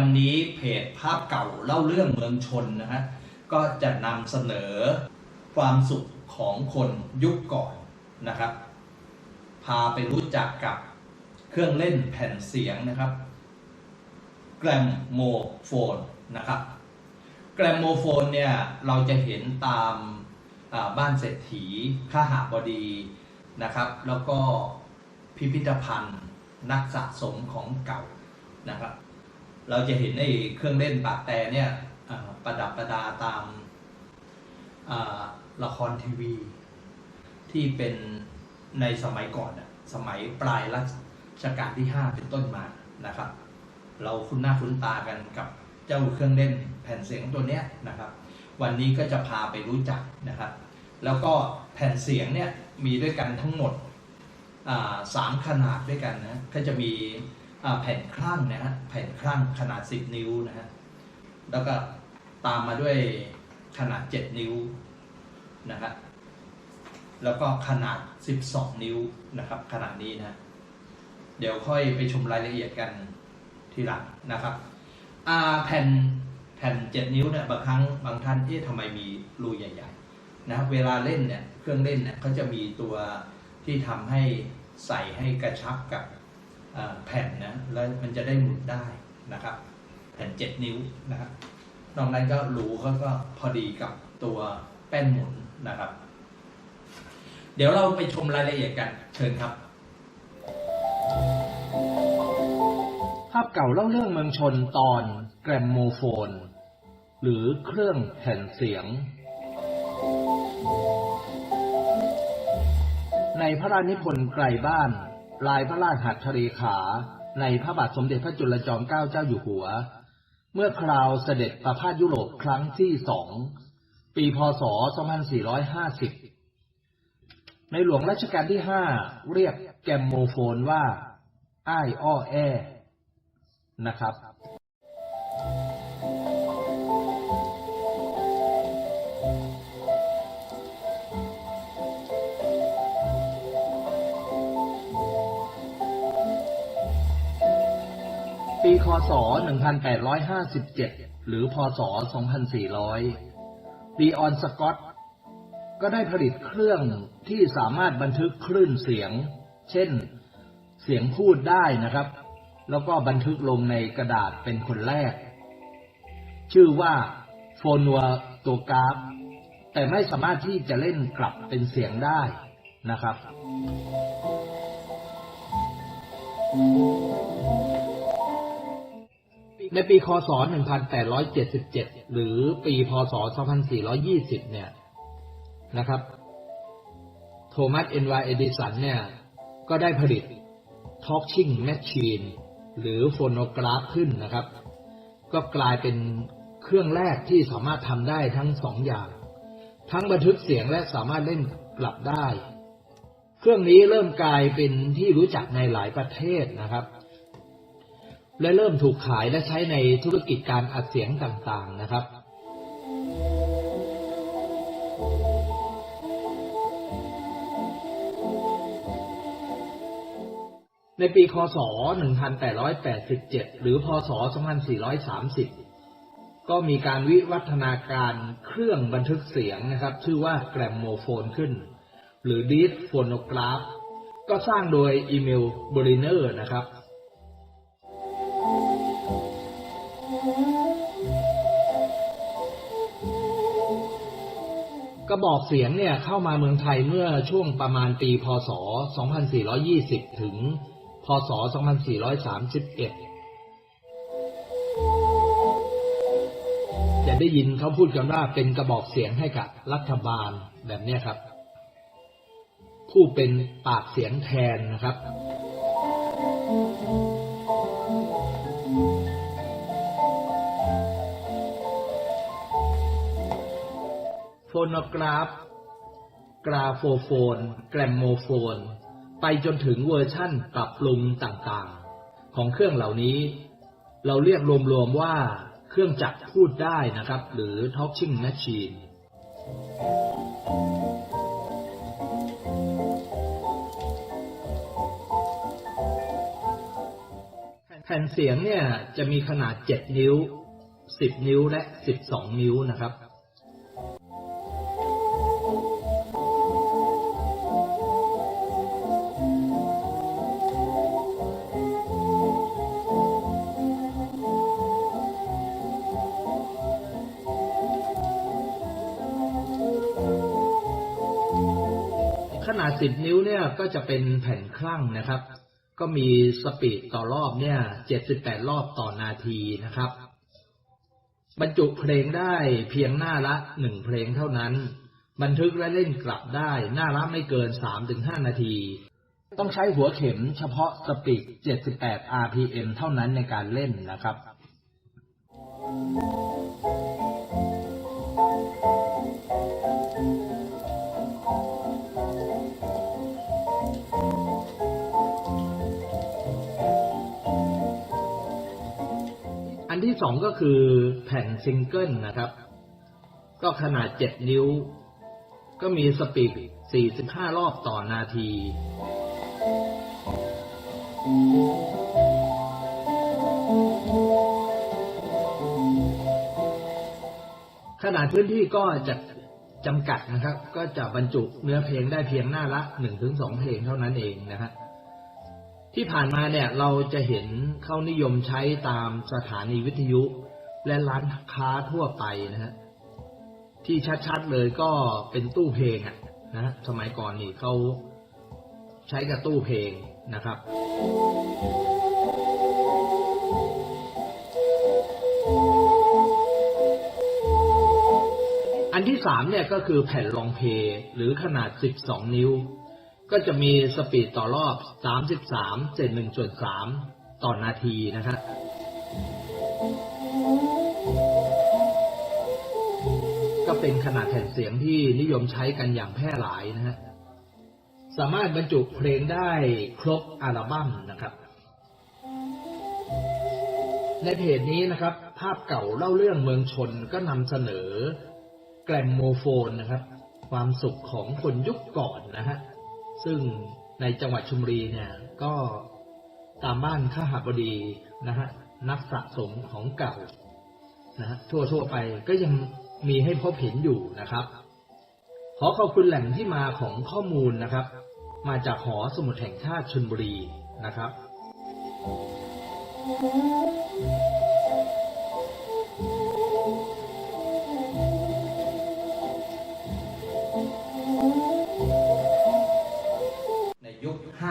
วันนี้เพจภาพเก่าเล่าเรื่องเมืองชนนะฮะก็จะนำเสนอความสุขของคนยุคก่อนนะครับ พาไปรู้จักกับเครื่องเล่นแผ่นเสียงนะครับ แกรมโมโฟนนะครับ แกรมโมโฟนเนี่ยเราจะเห็นตามาบ้านเศรษฐีข้าหาบดีนะครับ แล้วก็พิพิธภัณฑ์นักสะสมของเก่านะครับ เราจะเห็นในเครื่องเล่นปากแต่เนี่ยประดับประดาตามาละครทีวี ที่เป็นในสมัยก่อนสมัยปลายรัชกาลที่ 5 เป็นต้นมานะครับ เราคุ้นหน้าคุ้นตากันกับเจ้าเครื่องเล่นแผ่นเสียงตัวเนี้ยนะครับ วันนี้ก็จะพาไปรู้จักนะครับ แล้วก็แผ่นเสียงเนี่ยมีด้วยกันทั้งหมดสามขนาดด้วยกันนะก็จะมี แผ่นคลั่งนะฮะแผ่นคลั่งขนาด 10 นิ้วนะฮะแล้วก็ตามมาด้วยขนาด 7 นิ้วนะครับแล้วก็ขนาด 12 นิ้วนะครับขนาดนี้นะเดี๋ยวค่อยไปชมรายละเอียดกันทีหลังนะครับแผ่นแผ่น 7 นิ้วเนี่ยบางครั้งบางท่านเอ๊ะทำไมมีรูใหญ่ๆนะครับเวลาเล่นเนี่ยเครื่องเล่นเนี่ยเขาจะมีตัวที่ทำให้ใส่ให้กระชับกับ แผ่นนะแล้วมันจะได้หมุนได้นะครับ แผ่น 7 นิ้วนะครับนอกนั้นก็รูเขาก็พอดีกับตัวแป้นหมุนนะครับ เดี๋ยวเราไปชมรายละเอียดกันเชิญครับ ภาพเก่าเล่าเรื่องเมืองชนตอนแกรมโมโฟน หรือเครื่องแผ่นเสียง ในพระราชนิพนธ์ไกลบ้าน ลายพระราชหัตถเลขา ในพระบาทสมเด็จพระจุลจอมเกล้าเจ้าอยู่หัว เมื่อคราวเสด็จประพาสยุโรปครั้งที่สอง ปีพศ 2450 ในหลวงรัชกาลที่ห้าเรียกแกมโมโฟนว่า อ้ายอ้อแอ นะครับ ปีคศ1857 หรือ พศ 2400ลีออนสกอตก็ได้ผลิตเครื่องที่สามารถบันทึกคลื่นเสียง เช่น เสียงพูดได้นะครับ แล้วก็บันทึกลงในกระดาษเป็นคนแรก ชื่อว่าโฟนัวโตกราฟ แต่ไม่สามารถที่จะเล่นกลับเป็นเสียงได้นะครับ ในปีคศ 1877 หรือปีพศ 2420 เนี่ยนะครับ โทมัสเอ็นวายเอดิสันเนี่ย ก็ได้ผลิต Talking Machine หรือโฟโนกราฟขึ้นนะครับ ก็กลายเป็นเครื่องแรกที่สามารถทำได้ทั้งสองอย่าง ทั้งบันทึกเสียงและสามารถเล่นกลับได้ เครื่องนี้เริ่มกลายเป็นที่รู้จักในหลายประเทศนะครับ และเริ่มถูกขายและใช้ในธุรกิจการอัดเสียงต่างๆนะครับ ในปีคศ 1887 หรือ พศ 2430 ก็มีการวิวัฒนาการเครื่องบันทึกเสียงนะครับ ชื่อว่าแกรมโมโฟนขึ้น หรือดีสโฟโนกราฟ ก็สร้างโดยอีเมลบริเนอร์นะครับ กระบอกเสียงเนี่ยเข้ามาเมืองไทยเมื่อช่วงประมาณปี พศ 2420 ถึง พศ 2431 จะได้ยินเขาพูดกันว่าเป็นกระบอกเสียงให้กับรัฐบาลแบบนี้ครับ ผู้เป็นปากเสียงแทนนะครับ โฟโนกราฟ กราโฟโฟน แกรมโมโฟน ไปจนถึงเวอร์ชั่นปรับปรุงต่างๆ ของเครื่องเหล่านี้ เราเรียกรวมๆว่าเครื่องจักรพูดได้นะครับ หรือ talking machine แแผ่นเสียงเนี่ยจะมีขนาด 7 นิ้ว 10 นิ้วและ 12 นิ้วนะครับ ขนาด 10 นิ้วเนี่ยก็จะเป็นแผ่นคลั่งนะครับ ก็มีสปีดต่อรอบเนี่ย78 รอบต่อนาทีนะครับ บรรจุเพลงได้เพียงหน้าละ 1 เพลงเท่านั้น บันทึกและเล่นกลับได้หน้าละไม่เกิน 3-5 นาที ต้องใช้หัวเข็มเฉพาะสปีด78 RPM เท่านั้นในการเล่นนะครับอัน สองก็คือแผ่นซิงเกิลนะครับ ก็ขนาด 7 นิ้ว ก็มีสปีด45 รอบต่อนาที ขนาดพื้นที่ก็จะจำกัดนะครับ ก็จะบรรจุเนื้อเพลงได้เพียงหน้าละ 1-2 เพลงเท่านั้นเองนะฮะ ที่ผ่านมาเนี่ยเราจะเห็นเขานิยมใช้ตามสถานีวิทยุ และร้านค้าทั่วไปนะฮะที่ชัดๆเลยก็เป็นตู้เพลงอะนะฮะสมัยก่อนนี่เขาใช้กับตู้เพลงนะครับอันที่สามเนี่ยก็คือแผ่นรองเพลงหรือขนาด 12 นิ้ว ก็จะมีสปีดต่อรอบ 33เศษ1ส่วน3ต่อนาทีนะครับก็เป็นขนาดแผ่นเสียงที่นิยมใช้กันอย่างแพร่หลายนะฮะ สามารถบรรจุเพลงได้ครบอัลบั้มนะครับ ในเพจนี้นะครับ ภาพเก่าเล่าเรื่องเมืองชนก็นำเสนอแกรมโมโฟนนะครับ ความสุขของคนยุคก่อนนะฮะ ซึ่งในจังหวัดชุมรีเนี่ยก็ตามบ้านข้าหาบดีนะฮะนักสะสมของเก่านะฮะทั่วทั่วๆไปก็ยังมีให้พบเห็นอยู่นะครับ ขอขอบคุณแหล่งที่มาของข้อมูลนะครับ มาจากหอสมุดแห่งชาติชนบุรีนะครับใน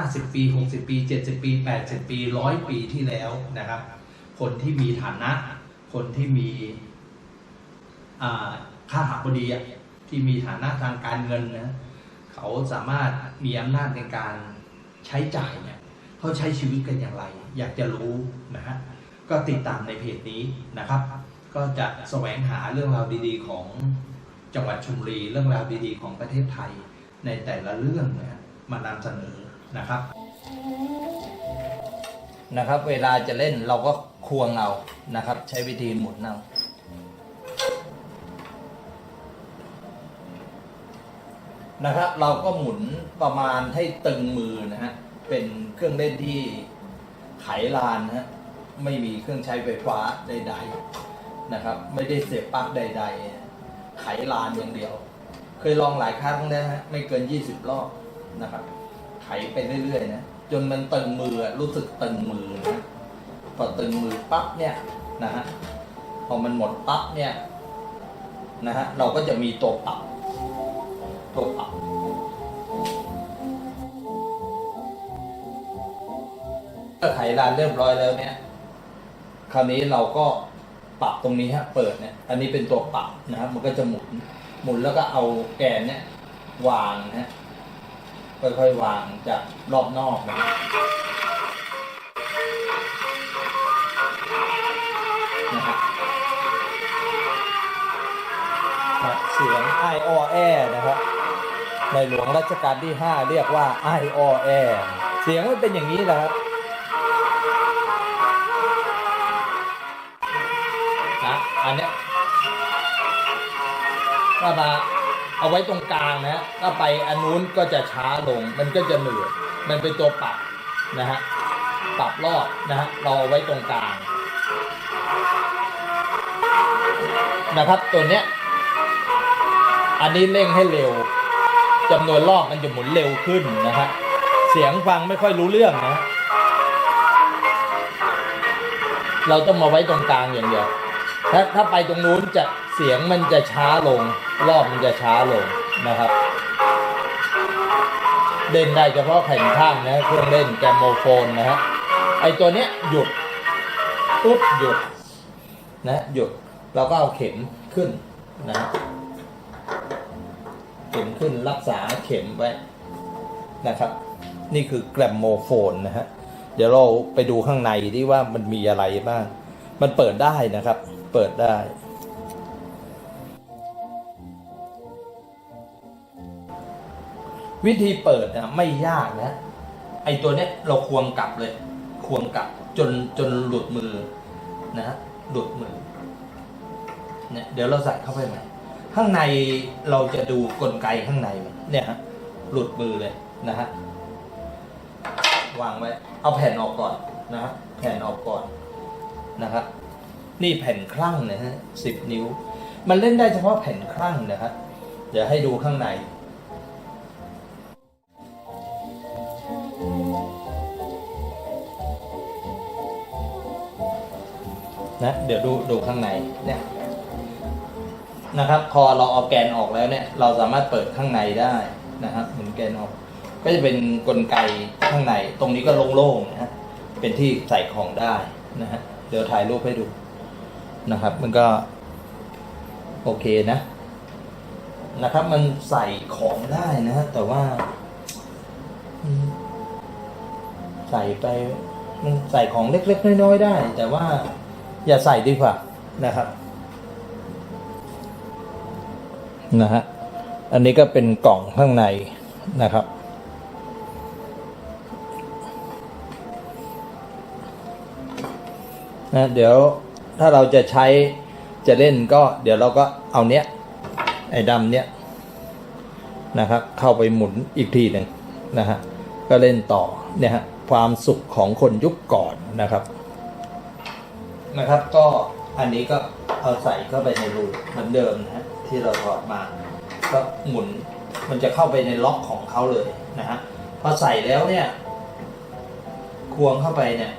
50 ปี 60 ปี 70 ปี 80 ปี100ปีที่แล้วนะครับ คนที่มีฐานะ คนที่มีอ่าข้าหาบดีที่มีฐานะทางการเงินนะเขาสามารถมีอำนาจในการใช้จ่ายเนี่ยเขาใช้ชีวิตกันอย่างไร อยากจะรู้นะฮะก็ติดตามในเพจนี้นะครับ ก็จะแสวงหาเรื่องราวดีๆ ของจังหวัดชลบุรี เรื่องราวดีๆ ของประเทศไทยในแต่ละเรื่องเนี่ยมานำเสนอ นะครับ นะครับ เวลาจะเล่นเราก็ควงเอานะครับ ใช้วิธีหมุนเอานะครับ เราก็หมุนประมาณให้ตึงมือนะฮะเป็นเครื่องเล่นที่ไขลานนะฮะไม่มีเครื่องใช้ไฟฟ้าใด ๆนะครับ ไม่ได้เสียบปลั๊กใด ๆ ไขลานอย่างเดียว เคยลองหลายครั้งแล้วฮะไม่เกิน 20 รอบนะครับ ไขไปเรื่อยๆนะจนมันตึงมือรู้สึกตึงมือนะพอตึงมือปั๊บเนี่ยนะฮะพอมันหมดปั๊บเนี่ยนะฮะเราก็จะมีตัวปรับตัวปรับถ้าไขลานเรียบร้อยแล้วเนี่ย คราวนี้เราก็ปรับตรงนี้ฮะเปิดเนี่ย อันนี้เป็นตัวปรับนะครับมันก็จะหมุนหมุนแล้วก็เอาแกนเนี่ยวางนะฮะ ค่อยๆวางจากรอบนอกนะนะครับครับเสียงไอออแอนะครับ ในหลวงรัชกาลที่ 5 เรียกว่าไอออแอเสียงมันเป็นอย่างนี้แหละครับนะอันเนี้ยก็มา เอาไว้ตรงกลางนะฮะถ้าไปอันนู้นก็จะช้าลง มันก็จะเหนื่อยมันเป็นตัวปรับนะฮะปรับรอบนะฮะเราเอาไว้ตรงกลาง นะครับตัวเนี้ย อันนี้เร่งให้เร็วจำนวนรอบมันจะหมุนเร็วขึ้นนะฮะเสียงฟังไม่ค่อยรู้เรื่องนะ เราต้องมาไว้ตรงกลางอย่างเดียว ถ้าถ้าไปตรงนู้นจะเสียงมันจะช้าลง รอบมันจะช้าลงนะครับ เล่นได้เฉพาะแผ่นข้างนะเครื่องเล่นแกรมโมโฟนนะฮะไอตัวเนี้ยหยุดปุ๊บหยุดนะหยุดเราก็เอาเข็มขึ้นนะฮะเข็มขึ้นรักษาเข็มไว้นะครับ นี่คือแกรมโมโฟนนะฮะเดี๋ยวเราไปดูข้างในที่ว่ามันมีอะไรบ้าง มันเปิดได้นะครับ เปิดได้ วิธีเปิดนะไม่ยากนะ ไอตัวเนี้ยเราควงกลับเลย ควงกลับจนจนหลุดมือนะฮะหลุดมือเนี่ยเดี๋ยวเราใส่เข้าไปใหม่ข้างในเราจะดูกลไกข้างในมันเนี่ยฮะหลุดมือเลยนะฮะวางไว้ เอาแผ่นออกก่อนนะฮะแผ่นออกก่อนนะครับ นี่แผ่นคลั่งนะฮะสิบนิ้ว มันเล่นได้เฉพาะแผ่นคลั่งนะฮะเดี๋ยวให้ดูข้างในนะเดี๋ยวดูดูข้างในเนี่ยนะครับพอเราเอาแกนออกแล้วเนี่ย เราสามารถเปิดข้างในได้นะครับหมุนแกนออก ก็จะเป็นกลไกข้างใน ตรงนี้ก็โล่งๆนะฮะเป็นที่ใส่ของได้นะฮะเดี๋ยวถ่ายรูปให้ดู นะครับ มันก็ โอเคนะ นะครับ มันใส่ของได้นะฮะแต่ว่า ใส่ไปมันใส่ของเล็ก ๆ น้อย ๆ ได้ แต่ว่าอย่าใส่ดีกว่านะครับนะฮะอันนี้ก็เป็นกล่องข้างในนะครับ นะเดี๋ยว ถ้าเราจะใช้จะเล่นก็เดี๋ยวเราก็เอาเนี้ยไอ้ดำเนี้ยนะครับ เข้าไปหมุนอีกทีหนึ่งนะฮะก็เล่นต่อเนี่ยฮะความสุขของคนยุคก่อนนะครับนะครับ ก็อันนี้ก็เอาใส่เข้าไปในรูเหมือนเดิมนะฮะที่เราถอดมา ก็หมุนมันจะเข้าไปในล็อกของเขาเลยนะฮะพอใส่แล้วเนี่ยควงเข้าไปเนี่ย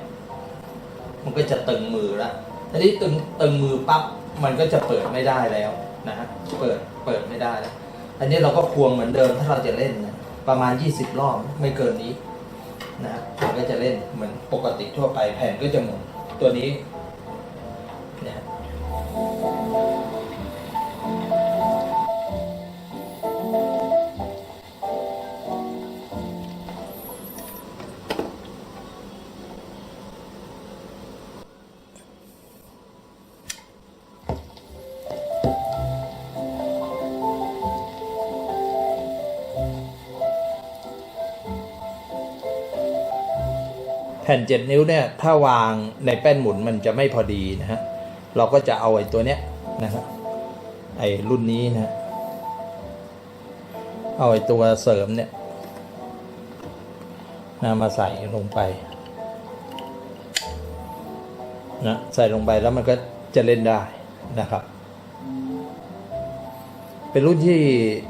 มันก็จะตึงมือแล้ว ทีนี้ตึงตึงมือปั๊บมันก็จะเปิดไม่ได้แล้วนะฮะเปิดเปิดไม่ได้แล้วอันนี้เราก็ควงเหมือนเดิมถ้าเราจะเล่นนะประมาณ 20 รอบไม่เกินนี้นะฮะมันก็จะเล่นเหมือนปกติทั่วไปแผ่นก็จะหมุนตัวนี้เนี่ย ผ่นเจ็ดนิ้วเนี่ยถ้าวางในแป้นหมุนมันจะไม่พอดีนะฮะเราก็จะเอาไอ้ตัวเนี้ยนะครับไอ้รุ่นนี้นะฮะเอาไอ้ตัวเสริมเนี่ยนะมาใส่ลงไปนะใส่ลงไปแล้วมันก็จะเล่นได้นะครับ เป็นรุ่นที่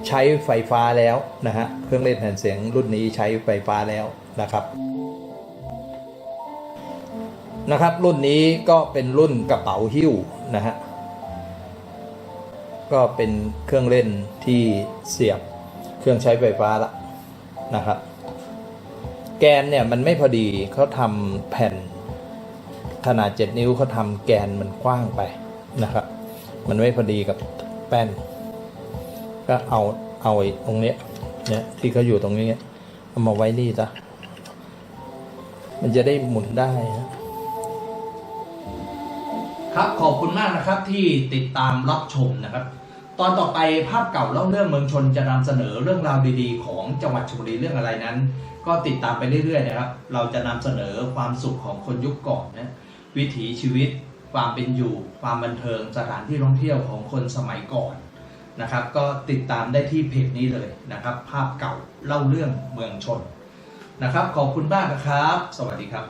ใช้ไฟฟ้าแล้วนะฮะเครื่องเล่นแผ่นเสียงรุ่นนี้ใช้ไฟฟ้าแล้วนะครับ นะครับ รุ่นนี้ก็เป็นรุ่นกระเป๋าหิ้วนะฮะก็เป็นเครื่องเล่นที่เสียบเครื่องใช้ไฟฟ้าละนะครับ แกนเนี่ยมันไม่พอดีเขาทำแผ่นขนาด 7 นิ้วเขาทำแกนมันกว้างไปนะครับ มันไม่พอดีกับแป้น ก็เอาเอาไอ้ตรงเนี้ยเนี่ยที่เขาอยู่ตรงนี้เอามาไว้นี่ซะมันจะได้หมุนได้นะ ครับขอบคุณมากนะครับที่ติดตามรับชมนะครับ ตอนต่อไปภาพเก่าเล่าเรื่องเมืองชนจะนำเสนอเรื่องราวดีๆ ของจังหวัดชลบุรีเรื่องอะไรนั้น ก็ติดตามไปเรื่อยๆนะครับ เราจะนำเสนอความสุขของคนยุคก่อนนะวิถีชีวิต ความเป็นอยู่ ความบันเทิงสถานที่ท่องเที่ยวของคนสมัยก่อนนะครับ ก็ติดตามได้ที่เพจนี้เลยนะครับ ภาพเก่าเล่าเรื่องเมืองชนนะครับ ขอบคุณมากนะครับ สวัสดีครับ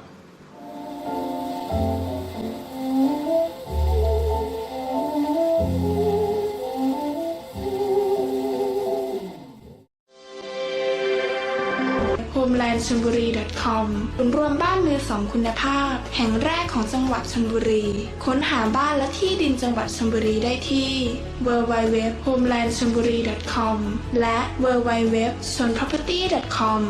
homelandchonburi.com ศูนย์รวมบ้านมือสองคุณภาพ แห่งแรกของจังหวัดชลบุรี ค้นหาบ้านและที่ดินจังหวัดชลบุรีได้ที่ w w w h o m e l a n d c h a n b u r i c o m และ w w w s o n p r o p e r t y c o m